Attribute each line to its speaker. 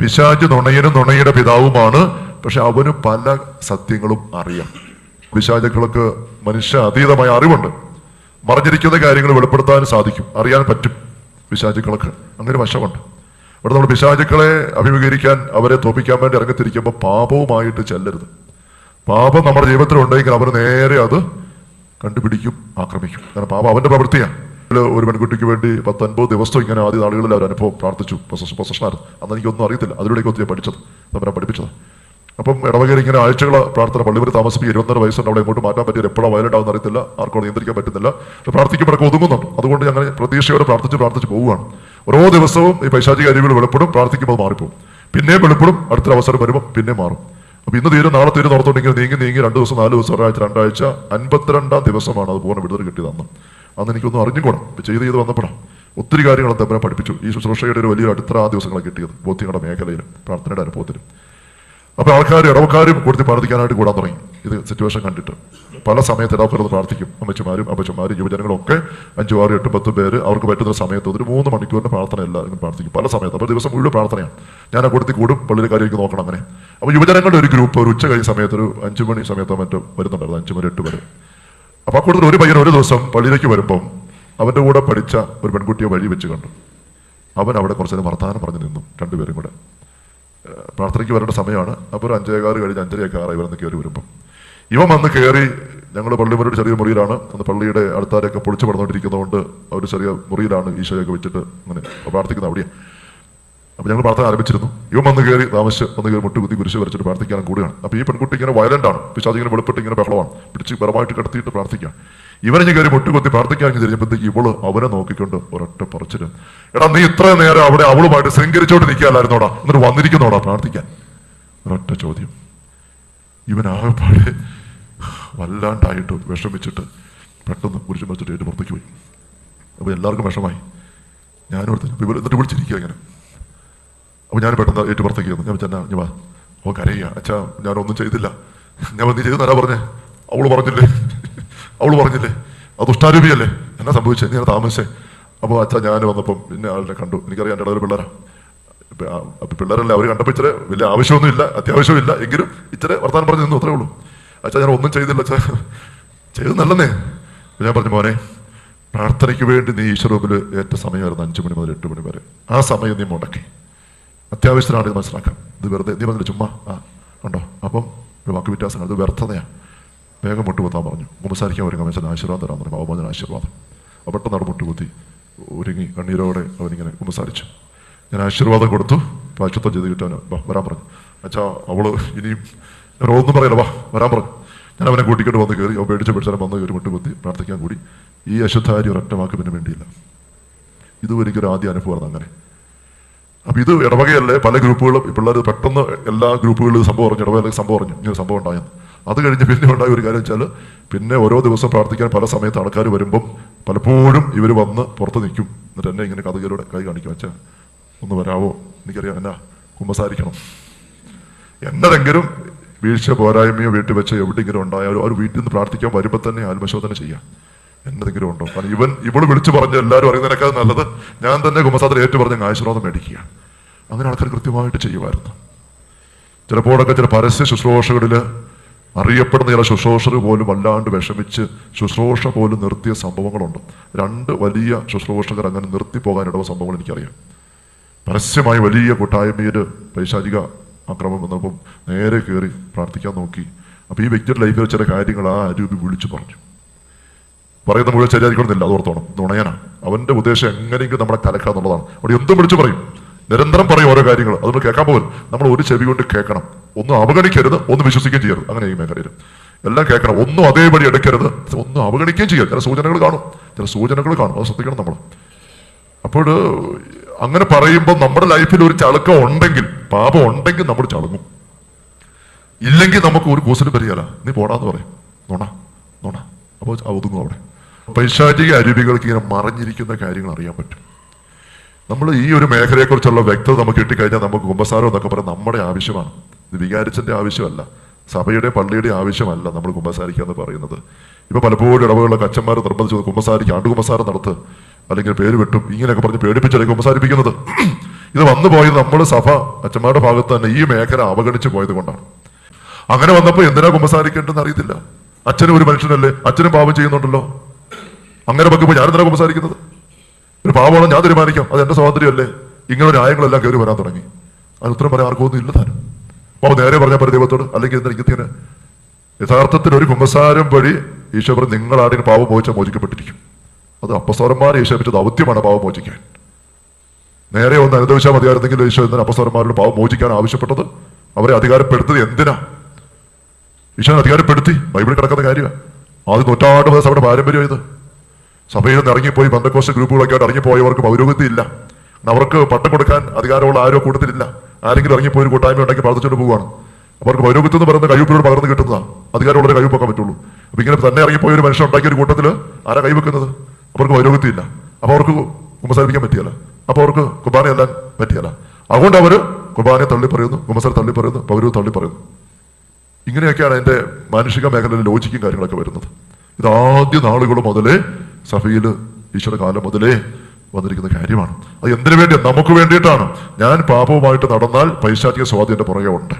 Speaker 1: പിശാജ് നുണയനും നുണയുടെ പിതാവുമാണ്. പക്ഷെ അവന് പല സത്യങ്ങളും അറിയാം. പിശാചുക്കൾക്ക് മനുഷ്യ അതീതമായ അറിവുണ്ട്. മറിഞ്ഞിരിക്കുന്ന കാര്യങ്ങൾ വെളിപ്പെടുത്താൻ സാധിക്കും. അറിയാൻ പറ്റും പിശാചുക്കൾക്ക് അങ്ങനെ വശമുണ്ട്. ഇവിടെ നമ്മൾ പിശാചുക്കളെ അഭിമുഖീകരിക്കാൻ അവരെ തോപ്പിക്കാൻ വേണ്ടി ഇറങ്ങിത്തിരിക്കുമ്പോൾ പാപവുമായിട്ട് ചെല്ലരുത്. പാപം നമ്മുടെ ജീവിതത്തിൽ ഉണ്ടെങ്കിൽ അവർ നേരെ അത് കണ്ടുപിടിക്കും ആക്രമിക്കും. കാരണം പാപം അവന്റെ പ്രവൃത്തിയാണ്. ഒരു പെൺകുട്ടിക്ക് വേണ്ടി പത്തൊൻപത് ദിവസം ഇങ്ങനെ ആദ്യ നാളുകളിൽ അവർ അനുഭവം പ്രാർത്ഥിച്ചു. പൊസഷനായിരുന്നു അന്ന് എനിക്കൊന്നും അറിയത്തില്ല. അതിലൂടെയൊക്കെ ഒത്തിരി പഠിച്ചത്. അവരെ പഠിപ്പിച്ചത്. അപ്പം ഇടവകയിൽ ഇങ്ങനെ ആഴ്ചകൾ പ്രാർത്ഥന പള്ളിവരെ താമസിപ്പിക്കും ഇരുപത്തൊരു വയസ്സുണ്ട്. അവിടെ ഇങ്ങോട്ട് മാറ്റാൻ പറ്റിയ എപ്പോഴാണ് വയലന്റ് ആവുന്ന അറിയത്തില്ല. ആർക്കും നിയന്ത്രിക്കാൻ പറ്റുന്നില്ല. പ്രാർത്ഥിക്കുമ്പോഴൊക്കെ ഒതുങ്ങുന്നുണ്ട്. അതുകൊണ്ട് ഞങ്ങൾ പ്രതീക്ഷയോടെ പ്രാർത്ഥിച്ച് പ്രാർത്ഥിച്ച് പോവുകയാണ്. ഓരോ ദിവസവും ഈ പൈശാചിക അരിവുകൾ വെളിപ്പെടും പ്രാർത്ഥിക്കുമ്പോൾ മാറിപ്പോകും പിന്നെയും വെളിപ്പെടും അടുത്തൊരു അവസരം വരുമ്പോൾ പിന്നെ മാറും. അപ്പോൾ ഇന്ന് തീരും നാളെ തീരും ഓർത്തോണ്ടെങ്കിൽ നീങ്ങി നീങ്ങി രണ്ട് ദിവസം നാല് ദിവസം ഒരാഴ്ച രണ്ടാഴ്ച അൻപത്തിരണ്ടാം ദിവസമാണ് അത് പൂർണ വിടുതൽ കിട്ടിയത് അന്ന് എനിക്കൊന്നും അറിഞ്ഞുകൂടാ. ചെയ്ത് ചെയ്ത് വന്നപ്പോഴാണ് ഒത്തിരി കാര്യങ്ങൾ തമ്മിലെ പഠിപ്പിച്ചു. ഈ ശുശ്രൂഷയുടെ ഒരു വലിയൊരു അടുത്ത ആ ദിവസങ്ങളെ കിട്ടിയത് ബോധ്യങ്ങളുടെ മേഖലയിലും പ്രാർത്ഥനയുടെ അനുഭവത്തിലും. അപ്പോൾ ആൾക്കാർ ഇടവക്കാരും കൂടുതൽ പ്രാർത്ഥിക്കാനായിട്ട് കൂടാൻ തുടങ്ങി. ഇത് സിറ്റുവേഷൻ കണ്ടിട്ട്. പല സമയത്ത് ഇടവക്കാരത് പ്രാർത്ഥിക്കും. അമ്മച്ചമാരും അമ്മച്ചമാരും യുവജനങ്ങളൊക്കെ അഞ്ചു ആറ് എട്ട് പത്ത് പേര് അവർക്ക് പറ്റുന്ന സമയത്ത് ഒരു മൂന്ന് മണിക്കൂറിന്റെ പ്രാർത്ഥന എല്ലാവരും പ്രാർത്ഥിക്കും. പല സമയത്ത്. അപ്പോൾ ദിവസം മുഴുവൻ പ്രാർത്ഥനയാണ്. ഞാൻ ആ കൂട്ടത്തിൽ കൂടും പള്ളിയിൽ കാര്യമൊക്കെ നോക്കണം അങ്ങനെ. അപ്പോൾ യുവജനങ്ങളുടെ ഒരു ഗ്രൂപ്പ് ഒരു ഉച്ച കഴിഞ്ഞ സമയത്ത് ഒരു അഞ്ചു മണി സമയത്തോ മറ്റോ വരുന്നുണ്ടായിരുന്നു. അഞ്ചു മണി എട്ട് വരെ അപ്പോൾ കൂടുതൽ ഒരു പയ്യൻ ഒരു ദിവസം പള്ളിയിലേക്ക് വരുമ്പം അവന്റെ കൂടെ പഠിച്ച ഒരു പെൺകുട്ടിയെ വഴി വെച്ച് കണ്ടു. അവൻ അവിടെ കുറച്ച് നേരം വർത്തമാനം പറഞ്ഞു നിന്നു രണ്ടുപേരും കൂടെ. പ്രാർത്ഥനയ്ക്ക് വരേണ്ട സമയമാണ്. അപ്പോൾ ഒരു അഞ്ചേകാറ് കഴിഞ്ഞ് അഞ്ചരയൊക്കെ ആറ് ഇവരൊന്ന് കയറി വരുമ്പം. ഇവൻ വന്ന് കയറി ഞങ്ങൾ പള്ളിമുറിയുടെ ചെറിയ മുറിയിലാണ്. അന്ന് പള്ളിയുടെ അടുത്താരൊക്കെ പൊളിച്ചു പടന്നുകൊണ്ടിരിക്കുന്നതുകൊണ്ട് അവർ ചെറിയ മുറിയിലാണ് ഈശോയൊക്കെ വെച്ചിട്ട് അങ്ങനെ പ്രാർത്ഥിക്കുന്നത് അവിടെയാണ് അപ്പൊ ഞങ്ങൾ പ്രാർത്ഥന ആരംഭിച്ചിരുന്നു. ഇവൻ വന്ന് കയറി താമസിച്ച് വന്ന് കയറി മുട്ടുകുത്തി കുരിശ് വരച്ചിട്ട് പ്രാർത്ഥിക്കാനും കൂടിയാണ്. അപ്പൊ ഈ പെൺകുട്ടി ഇങ്ങനെ വയലന്റ് ആണ്. പിശാച് ഇങ്ങനെ വെളുപ്പിട്ട് ഇങ്ങനെ ബഹളമാണ്. പിടിച്ച് പരമായിട്ട് കിടത്തിയിട്ട് പ്രാർത്ഥിക്കാം. ഇവനെ ഞാൻ കയറി മുട്ടുകുത്തി പ്രാർത്ഥിക്കാൻ തിരിഞ്ഞപ്പോഴത്തേക്ക് ഇവൾ അവനെ നോക്കിക്കൊണ്ട് ഒരൊറ്റ പറച്ചിൽ. എടാ നീ ഇത്ര നേരം അവിടെ അവളുമായിട്ട് ശൃംഖരിച്ചോണ്ട് നിൽക്കാല്ലായിരുന്നോടാ എന്നിട്ട് വന്നിരിക്കുന്നോടാ പ്രാർത്ഥിക്കാൻ? ഒരൊറ്റ ചോദ്യം. ഇവൻ ആകെപ്പാടെ വല്ലാണ്ടായിട്ട് വിഷമിച്ചിട്ട് പെട്ടെന്ന് കുരിശ് വെച്ചിട്ട് ഏറ്റു പുറത്തേക്ക് പോയി. അപ്പോൾ എല്ലാവർക്കും വിഷമായി. ഞാനും എടുത്ത് ഇവർ എന്നിട്ട് വിളിച്ചിരിക്കുക ഇങ്ങനെ. അപ്പൊ ഞാൻ പെട്ടെന്ന് ഏറ്റു പുറത്തേക്ക് ഞാൻ ചെന്നാ ഞാൻ ഓ കരയ്യ അച്ഛാ ഞാനൊന്നും ചെയ്തില്ല. ഞാൻ നീ ചെയ്ത് തരാ പറഞ്ഞേ? അവൾ പറഞ്ഞില്ലേ? അവൾ പറഞ്ഞില്ലേ? അത് ദുഷ്ടാരൂപിയല്ലേ? എന്നാ സംഭവിച്ചത് ഞാൻ താമസിച്ചേ? അപ്പോൾ അച്ഛാ ഞാൻ വന്നപ്പം പിന്നെ ആളിനെ കണ്ടു. എനിക്കറിയാം എന്റെ ഒരു പിള്ളേരാ. പിള്ളേരല്ലേ? അവർ കണ്ടപ്പോൾ ഇച്ചിരി വലിയ ആവശ്യമൊന്നുമില്ല അത്യാവശ്യമില്ല എങ്കിലും ഇച്ചിരി വർത്താനം പറഞ്ഞു നിന്നു അത്രേ ഉള്ളൂ. അച്ഛാ ഞാൻ ഒന്നും ചെയ്തില്ല അച്ഛാ. ചെയ്ത് നല്ലെന്നേ. ഞാൻ പറഞ്ഞു മോനെ പ്രാർത്ഥനയ്ക്ക് വേണ്ടി നീ ഈശ്വരൂപിൽ ഏറ്റ സമയമായിരുന്നു അഞ്ച് മണി മുതൽ എട്ട് മണി വരെ. ആ സമയം നീ മുടക്കി. അത്യാവശ്യത്തിനാണ് ഇത് മനസ്സിലാക്കാം. ഇത് വെറുതെ നീ പറഞ്ഞില്ല ചുമ്മാ ആ ഉണ്ടോ? അപ്പം ഒരു വാക്ക് വ്യത്യാസങ്ങൾ. ഇത് വ്യർത്ഥതയാണ് വേഗം മുട്ടുകുത്താൻ പറഞ്ഞു. കുമ്പസാരിക്കാൻ ഒരുങ്ങാൻ വെച്ചാൽ ആശീർവാദം തരാൻ പറഞ്ഞു. അവബോധന ആശീർവാദം. അപ്പോൾ പെട്ടെന്ന് അവിടെ മുട്ടുകുത്തി ഒരുങ്ങി കണ്ണീരോടെ അവനിങ്ങനെ കുമ്പസാരിച്ചു ഞാൻ ആശീർവാദം കൊടുത്തു. പ്രാശുദ്ധം ചെയ്ത് കിട്ടാൻ വാ വരാൻ പറഞ്ഞു. അച്ഛാ അവൾ ഇനിയും ഞാൻ ഒന്നും പറയില്ല. വാ വരാൻ പറഞ്ഞു. ഞാൻ അവനെ കൂട്ടിക്കൊണ്ട് വന്ന് കയറി അവ പേടിച്ച പേടിച്ചാലും വന്ന് കയറി മുട്ടുകുത്തി പ്രാർത്ഥിക്കാൻ കൂടി. ഈ അശുദ്ധാരി ഒരൊറ്റ വാക്ക് പിന്നെ വേണ്ടിയില്ല. ഇതും എനിക്കൊരു ആദ്യ അനുഭവമായിരുന്നു അങ്ങനെ. അപ്പൊ ഇത് ഇടവകയല്ലേ പല ഗ്രൂപ്പുകളും പിള്ളേർ പെട്ടെന്ന് എല്ലാ ഗ്രൂപ്പുകളിലും സംഭവം പറഞ്ഞു ഇടവകയിലേക്ക് സംഭവം പറഞ്ഞു ഇങ്ങനെ സംഭവം ഉണ്ടായെന്ന്. അത് കഴിഞ്ഞ് പിന്നെ ഉണ്ടായ ഒരു കാര്യം വെച്ചാൽ പിന്നെ ഓരോ ദിവസം പ്രാർത്ഥിക്കാൻ പല സമയത്ത് ആൾക്കാർ വരുമ്പം പലപ്പോഴും ഇവർ വന്ന് പുറത്ത് നിൽക്കും. എന്നിട്ട് എന്നെ ഇങ്ങനെ കഥകളിലൂടെ കൈ കാണിക്കും. വെച്ചാൽ ഒന്ന് വരാവോ? എനിക്കറിയാം എന്നാ കുമ്പസാരിക്കണം. എന്നതെങ്കിലും വീഴ്ച പോരായ്മയോ വീട്ടിൽ വെച്ച് എവിടെയെങ്കിലും ഉണ്ടായാലും അവർ വീട്ടിൽ നിന്ന് പ്രാർത്ഥിക്കാൻ വരുമ്പോൾ തന്നെ ആത്മശോധന ചെയ്യാം. എന്നതെങ്കിലും ഉണ്ടോ? കാരണം ഇവൻ ഇവൾ വിളിച്ചു പറഞ്ഞ് എല്ലാവരും അറിയുന്നതിനേക്കാൾ നല്ലത് ഞാൻ തന്നെ കുമ്പസാദർ ഏറ്റു പറഞ്ഞ ആശീർവാദം മേടിക്കുക അങ്ങനെ ആൾക്കാർ കൃത്യമായിട്ട് ചെയ്യുമായിരുന്നു. ചിലപ്പോഴൊക്കെ ചില പരസ്യ ശുശ്രൂഷകളിൽ അറിയപ്പെടുന്ന ചില ശുശ്രൂഷർ പോലും വല്ലാണ്ട് വിഷമിച്ച് ശുശ്രൂഷ പോലും നിർത്തിയ സംഭവങ്ങളുണ്ട്. രണ്ട് വലിയ ശുശ്രൂഷകർ അങ്ങനെ നിർത്തിപ്പോകാനിടവ സംഭവങ്ങൾ എനിക്കറിയാം. പരസ്യമായി വലിയ കൂട്ടായ്മയിൽ പൈശാചിക ആക്രമണം വന്നപ്പം നേരെ കയറി പ്രാർത്ഥിക്കാൻ നോക്കി. അപ്പോൾ ഈ വ്യക്തിയുടെ ലൈഫിൽ ചില കാര്യങ്ങൾ ആ അരൂപി വിളിച്ചു പറഞ്ഞു. പറയുന്ന മുഴുവൻ ശരിയായിരിക്കണമെന്നില്ല അത് ഓർത്തോണം. നുണയനാണ് അവന്റെ ഉദ്ദേശം എങ്ങനെയെങ്കിലും നമ്മളെ കലക്കുക എന്നുള്ളതാണ്. അവിടെ എന്തും വിളിച്ചു പറയും. നിരന്തരം പറയും ഓരോ കാര്യങ്ങൾ. അതുകൊണ്ട് കേൾക്കാൻ പോകും നമ്മൾ ഒരു ചെവി കൊണ്ട് കേൾക്കണം. ഒന്നും അവഗണിക്കരുത് ഒന്നും വിശ്വസിക്കുകയും ചെയ്യരുത്. അങ്ങനെ ഈ മേഖലയിൽ. എല്ലാം കേൾക്കണം. ഒന്നും അതേപടി എടുക്കരുത്. ഒന്നും അവഗണിക്കുകയും ചെയ്യരുത്. ചില സൂചനകൾ കാണും. ചില സൂചനകൾ കാണും. അത് ശ്രദ്ധിക്കണം നമ്മൾ. അപ്പോൾ അങ്ങനെ പറയുമ്പോൾ നമ്മുടെ ലൈഫിൽ ഒരു ചളുക്കം ഉണ്ടെങ്കിൽ പാപം ഉണ്ടെങ്കിൽ നമ്മൾ ചളുങ്ങും. ഇല്ലെങ്കിൽ നമുക്ക് ഒരു കൂസലും പരിയല്ല നീ പോടാന്ന് പറയും. നുണ നുണ. അപ്പോൾ ഒതുങ്ങും അവിടെ. പൈശാചിക അരുവികൾക്ക് ഇങ്ങനെ മറിഞ്ഞിരിക്കുന്ന കാര്യങ്ങൾ അറിയാൻ പറ്റും. നമ്മൾ ഈ ഒരു മേഖലയെക്കുറിച്ചുള്ള വ്യക്തത നമുക്ക് കിട്ടിക്കഴിഞ്ഞാൽ നമുക്ക് കുമ്പസാരം എന്നൊക്കെ പറയാം നമ്മുടെ ആവശ്യമാണ്. ഇത് വികാരിച്ചന്റെ ആവശ്യമല്ല. സഭയുടെ പള്ളിയുടെ ആവശ്യമല്ല നമ്മൾ കുമ്പസാരിക്കുക എന്ന് പറയുന്നത്. ഇപ്പോൾ പലപ്പോഴും ഇടവകളുടെ കച്ചന്മാർ നിർബന്ധിച്ചു കുമ്പസാരിക്കുക ആണ്ട് കുമ്പസാരം നടത്ത് അല്ലെങ്കിൽ പേര് വെട്ടും ഇങ്ങനെയൊക്കെ പറഞ്ഞ് പേടിപ്പിച്ചല്ലേ കുമ്പസാരിപ്പിക്കുന്നത്? ഇത് വന്നു പോയത് നമ്മൾ സഭ അച്ഛന്മാരുടെ ഭാഗത്ത് തന്നെ ഈ മേഖല അവഗണിച്ചു പോയത് കൊണ്ടാണ്. അങ്ങനെ വന്നപ്പോൾ എന്തിനാ കുമ്പസാരിക്കേണ്ടതെന്ന് അറിയത്തില്ല. അച്ഛനും ഒരു മനുഷ്യനല്ലേ? അച്ഛനും പാപം ചെയ്യുന്നുണ്ടല്ലോ. അങ്ങനെ വെക്കുമ്പോൾ ഞാനെന്തിനാ കുമ്പസാരിക്കുന്നത്? ഒരു പാവമാണോ ഞാൻ തീരുമാനിക്കാം. അത് എന്റെ സ്വാതന്ത്ര്യമല്ലേ? ഇങ്ങനെ ന്യായങ്ങളെല്ലാം കയറി വരാൻ തുടങ്ങി. അത് ഉത്തരം പറയാൻ ആർക്കും ഒന്നും ഇല്ല താനും. അപ്പോൾ നേരെ പറഞ്ഞാൽ പോലെ ദൈവത്തോട് അല്ലെങ്കിൽ എന്താ ഇങ്ങനെ യഥാർത്ഥത്തിൽ ഒരു കുമ്പസാരം വഴി ഈശോ നിങ്ങളാരെങ്കിലും പാവം മോചിച്ചാൽ മോചിക്കപ്പെട്ടിരിക്കും. അത് അപ്പസ്വരന്മാരെ ഈശോപ്പിച്ച ദൗത്യമാണ് പാവം മോചിക്കാൻ. നേരെ ഒന്ന് അനുദവിച്ചാൽ മതിയായിരുന്നെങ്കിൽ ഈശോ എന്തിനാ അപ്പസ്വരന്മാരുടെ പാവം മോചിക്കാൻ ആവശ്യപ്പെട്ടത്. അവരെ അധികാരപ്പെടുത്തത് എന്തിനാ? ഈശോനെ അധികാരപ്പെടുത്തി ബൈബിളിൽ കിടക്കുന്ന കാര്യമാണ് ആദ്യം നൂറ്റാണ്ട് സഭയുടെ പാരമ്പര്യം ഇത് സഭയിൽ നിന്ന് ഇറങ്ങിപ്പോയി ബന്ധക്കോസ് ഗ്രൂപ്പുകളൊക്കെ ആയിട്ട് ഇറങ്ങിപ്പോയവർക്ക് പൗരോഗത്യം ഇല്ല അവർക്ക് പട്ടം കൊടുക്കാൻ അധികാരമുള്ള ആരോ കൂട്ടത്തിലില്ല. ആരെങ്കിലും ഇറങ്ങിപ്പോയി ഒരു കൂട്ടായ്മ ഉണ്ടാക്കി പ്രാർത്ഥിച്ചുകൊണ്ട് പോവുകയാണ്. അവർക്ക് പൗരോഗത്യം എന്ന് പറയുന്ന കഴിവിലൂടെ പകർന്ന് കിട്ടുന്നതാണ് അധികാരമുള്ളവരെ കൈ വെക്കാൻ പറ്റുള്ളൂ. അപ്പൊ ഇങ്ങനെ തന്നെ ഇറങ്ങിപ്പോയ ഒരു മനുഷ്യൻ ഉണ്ടാക്കിയ ഒരു കൂട്ടത്തിൽ ആരാ കൈവെക്കുന്നത്? അവർക്ക് പൗരോഗത്യം ഇല്ല അപ്പൊ അവർക്ക് കുമ്പസാരിപ്പിക്കാൻ പറ്റിയല്ല. അപ്പോൾ അവർക്ക് കുർബാന എല്ലാം പറ്റിയല്ല. അതുകൊണ്ട് അവർ കുർബാനെ തള്ളി പറയുന്നു കുമ്പസാരം തള്ളി പറയുന്നു പൗരവ് തള്ളി പറയുന്നു ഇങ്ങനെയൊക്കെയാണ് എന്റെ മാനുഷിക മേഖലയിൽ ലോജിക്കും കാര്യങ്ങളൊക്കെ വരുന്നത്. ഇത് ആദ്യ നാളുകൾ മുതലേ സഭയിൽ ഈശ്വര കാലം മുതലേ വന്നിരിക്കുന്ന കാര്യമാണ്. അത് എന്തിനു വേണ്ടി? നമുക്ക് വേണ്ടിയിട്ടാണ്. ഞാൻ പാപവുമായിട്ട് നടന്നാൽ പൈശാചിക സ്വാധീനത്തിന്റെ പുറകെ ഉണ്ട്.